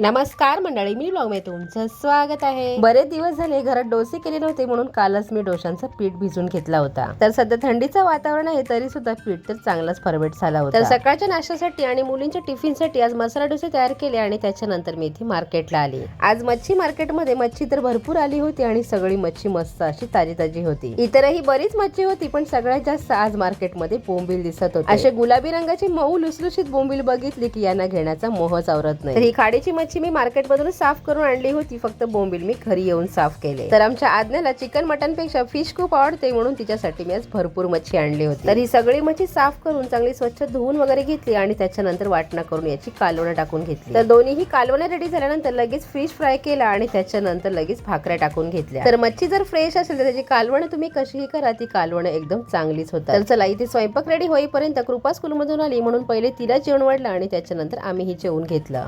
नमस्कार मंडळी मी ब्लॉगमध्ये तुमचं स्वागत आहे. बरेच दिवस झाले घरात डोसे केले नव्हते म्हणून कालच मी डोशांचा पीठ भिजून घेतला होता. तर सध्या थंडीचं वातावरण आहे तरी सुद्धा पीठ तर चांगलाच फरवेट झाला होता. तर सकाळच्या नाश्त्यासाठी आणि मुलींच्या टिफिनसाठी आज मसाला डोसे तयार केले आणि त्याच्यानंतर मी इथे मार्केटला आली. आज मच्छी मार्केटमध्ये मच्छी तर भरपूर आली होती आणि सगळी मच्छी मस्त अशी ताजी ताजी होती. इतरही बरीच मच्छी होती पण सगळ्यात जास्त आज मार्केटमध्ये बोंबील दिसत होते. असे गुलाबी रंगाची मऊ लुसलुशीत बोंबील बघितली की यांना घेण्याचा मोहच आवरत नाही. ही खाडीची मच्छी मी मार्केटमधून साफ करून आणली होती. फक्त बोंबील मी घरी येऊन साफ केले. तर आमच्या आज्ञाला चिकन मटनपेक्षा फिश खूप आवडते म्हणून तिच्यासाठी मी आज भरपूर मच्छी आणली होती. तर ही सगळी मच्छी साफ करून चांगली स्वच्छ धुवून वगैरे घेतली आणि त्याच्यानंतर वाटणा करून याची कालवणं टाकून घेतली. तर दोन्हीही कालवणं रेडी झाल्यानंतर लगेच फिश फ्राय केला आणि त्याच्यानंतर लगेच भाकऱ्या टाकून घेतल्या. तर मच्छी जर फ्रेश असेल तर त्याची कालवणं तुम्ही कशीही करा ती कालवणं एकदम चांगलीच होतात. तर चला इथे स्वयंपाक रेडी होईपर्यंत कृपा स्कूलमधून आली म्हणून पहिले तिला जेवण वाढलं आणि त्याच्यानंतर आम्हीही जेवून घेतलं.